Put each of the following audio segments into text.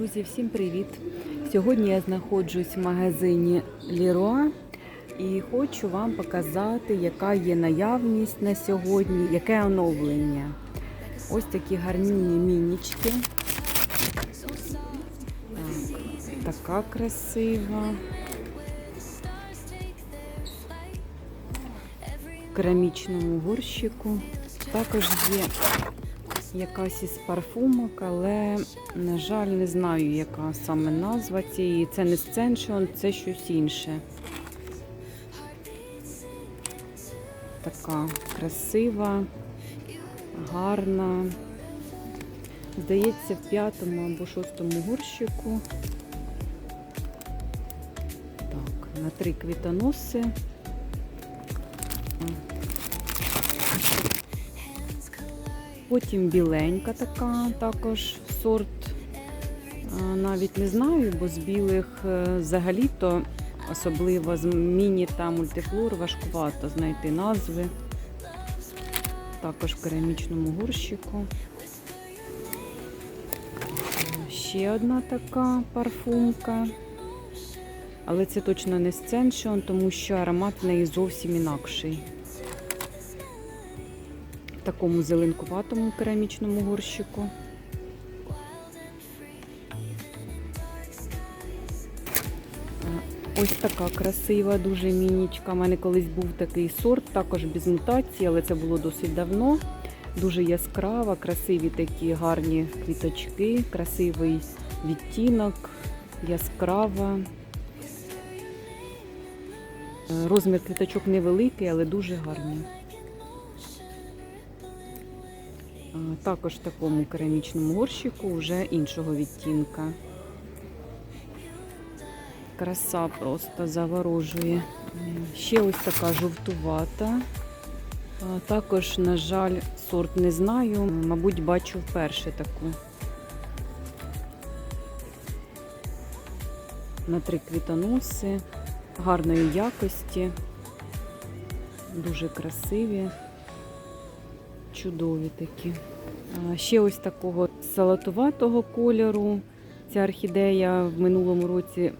Друзі, всім привіт! Сьогодні я знаходжусь в магазині Leroy і хочу вам показати, яка є наявність на сьогодні, яке оновлення. Ось такі гарні мінічки. Так, така красива. В керамічному горщику. Також є якась із парфумок, але, на жаль, не знаю, яка саме назва цієї. Це не Сценшон, це щось інше. Така красива, гарна. Здається, в п'ятому або шостому горщику. Так, на три квітоноси. Потім біленька така, також сорт. Навіть не знаю, бо з білих е, взагалі-то, особливо з міні та мультифлор, важкувато знайти назви. Також в керамічному горщику. Ще одна така парфумка. Але це точно не Сценшон, тому що аромат в неї зовсім інакший такому зеленкуватому керамічному горщику. Ось така красива, дуже мінічка. У мене колись був такий сорт, також без мутації, але це було досить давно. Дуже яскрава, красиві такі гарні квіточки, красивий відтінок, яскрава. Е, Розмір квіточок невеликий, але дуже гарний. Також в такому керамічному горщику вже іншого відтінка. Краса просто заворожує. Ще ось така жовтувата. Також, на жаль, сорт не знаю. Мабуть, бачу вперше таку. На три квітоноси, гарної якості, дуже красиві чудові такі. Ще ось такого салатуватого кольору. Ця орхідея в минулому році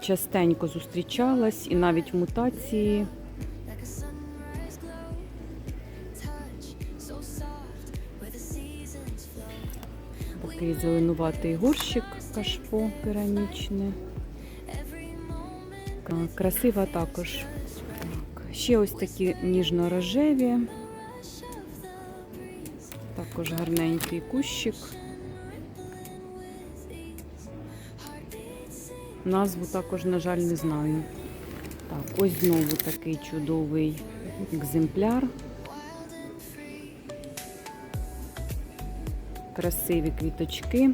частенько зустрічалась і навіть в мутації. Такий зеленуватий горщик кашпо керамічне. Красива також. Ще ось такі ніжно-рожеві. Також гарненький кущик. Назву також, на жаль, не знаю. Так, ось знову такий чудовий екземпляр. Красиві квіточки.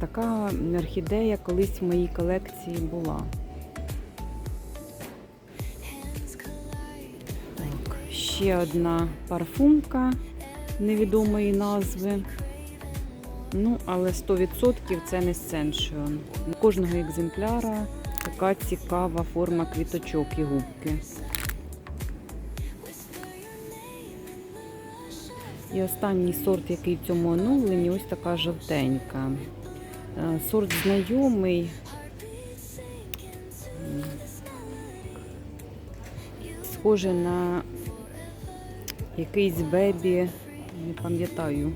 Така орхідея колись в моїй колекції була. Так, ще одна парфумка невідомої назви. Ну, але 100% це не Сеншион. У кожного екземпляра така цікава форма квіточок і губки. І останній сорт, який в цьому оновленні, ось така жовтенька. Е, Сорт знайомий. Схоже на якийсь бебі, не пам'ятаю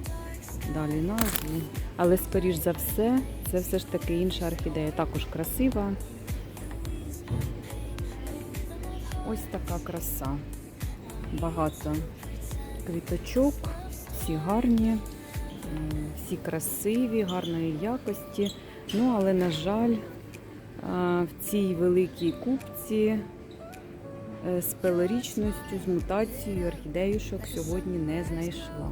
далі назву. Але, скоріш за все, це все ж таки інша орхідея. Також красива. Ось така краса. Багато квіточок, всі гарні, всі красиві, гарної якості. Ну, але, на жаль, в цій великій купці з пелорічністю, з мутацією орхідеюшок сьогодні не знайшла.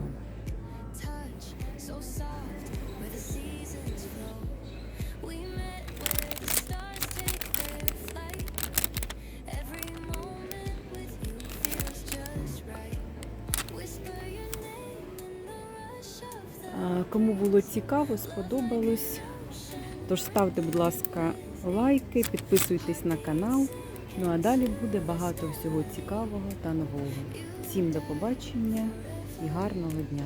Кому було цікаво, сподобалось. Тож ставте, будь ласка, лайки, підписуйтесь на канал. Ну а далі буде багато всього цікавого та нового. Всім до побачення і гарного дня!